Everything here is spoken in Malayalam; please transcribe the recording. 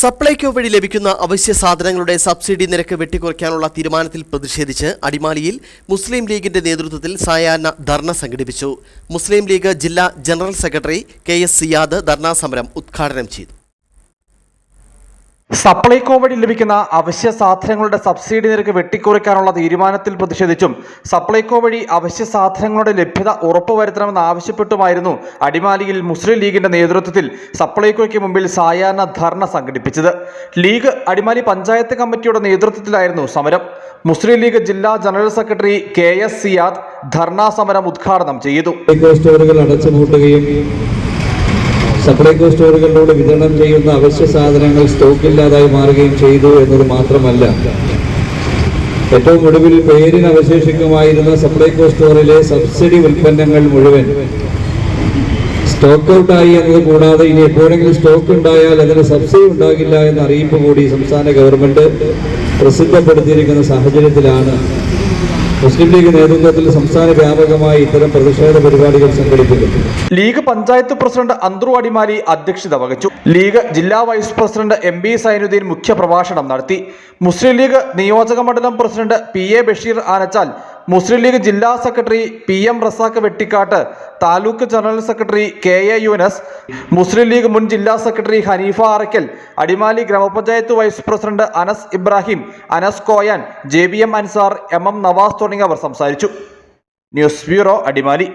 സപ്ലൈകോ വഴി ലഭിക്കുന്ന അവശ്യ സാധനങ്ങളുടെ സബ്സിഡി നിരക്ക് വെട്ടിക്കുറയ്ക്കാനുള്ള തീരുമാനത്തിൽ പ്രതിഷേധിച്ച് അടിമാലിയിൽ മുസ്ലിം ലീഗിന്റെ നേതൃത്വത്തിൽ സായാഹ്ന ധർണ സംഘടിപ്പിച്ചു. മുസ്ലിം ലീഗ് ജില്ലാ general secretary K S Siyad dharna സമരം ഉദ്ഘാടനം ചെയ്തു. സപ്ലൈകോ വഴി ലഭിക്കുന്ന അവശ്യ സാധനങ്ങളുടെ സബ്സിഡി നിരക്ക് വെട്ടിക്കുറയ്ക്കാനുള്ള തീരുമാനത്തിൽ പ്രതിഷേധിച്ചും സപ്ലൈകോ വഴി അവശ്യ സാധനങ്ങളുടെ ലഭ്യത ഉറപ്പുവരുത്തണമെന്ന് ആവശ്യപ്പെട്ടുമായിരുന്നു അടിമാലിയിൽ മുസ്ലിം ലീഗിന്റെ നേതൃത്വത്തിൽ സപ്ലൈകോയ്ക്ക് മുമ്പിൽ സായാഹ്ന ധർണ സംഘടിപ്പിച്ചത്. ലീഗ് അടിമാലി പഞ്ചായത്ത് കമ്മിറ്റിയുടെ നേതൃത്വത്തിലായിരുന്നു സമരം. മുസ്ലിം ലീഗ് ജില്ലാ general secretary K S Siyad dharna സമരം ഉദ്ഘാടനം ചെയ്തു. സപ്ലൈകോ സ്റ്റോറുകളിലൂടെ വിതരണം ചെയ്യുന്ന അവശ്യ സാധനങ്ങൾ സ്റ്റോക്കില്ലാതായി മാറുകയും ചെയ്തു എന്നത് മാത്രമല്ല. ഏറ്റവും ഒടുവിൽ പേരിന് അവശേഷിക്കുമായിരുന്ന സപ്ലൈകോ സ്റ്റോറിലെ സബ്സിഡി ഉൽപ്പന്നങ്ങൾ മുഴുവൻ സ്റ്റോക്ക് ഔട്ടായി എന്നത് കൂടാതെ ഇനി എപ്പോഴെങ്കിലും സ്റ്റോക്ക് ഉണ്ടായാൽ അതിന് സബ്സിഡി ഉണ്ടാകില്ല എന്ന അറിയിപ്പ് കൂടി സംസ്ഥാന ഗവൺമെന്റ് പ്രസിദ്ധപ്പെടുത്തിയിരിക്കുന്ന സാഹചര്യത്തിലാണ് മുസ്ലിം ലീഗ് നേതൃത്വത്തിൽ സംസ്ഥാന വ്യാപകമായി ഇത്തരം പ്രതിഷേധ പരിപാടികൾ സംഘടിപ്പിക്കുന്നു. ലീഗ് പഞ്ചായത്ത് പ്രസിഡന്റ് അന്ത്രു അടിമാലി അധ്യക്ഷത വഹിച്ചു. ലീഗ് ജില്ലാ vice president M B Sainuddin മുഖ്യപ്രഭാഷണം നടത്തി. മുസ്ലിം ലീഗ് നിയോജക മണ്ഡലം president P A Basheer Anachal Muslim League ജില്ലാ secretary P M Razak Vettikkattu taluk general secretary K A Yunus Muslim League മുൻ ജില്ലാ സെക്രട്ടറി ഹനീഫ അറയ്ക്കൽ അടിമാലി ഗ്രാമപഞ്ചായത്ത് vice president Anas Ibrahim Anas Koyan J B M Ansar M M Nawaz തുടങ്ങിയവർ സംസാരിച്ചു. News bureau Adimali.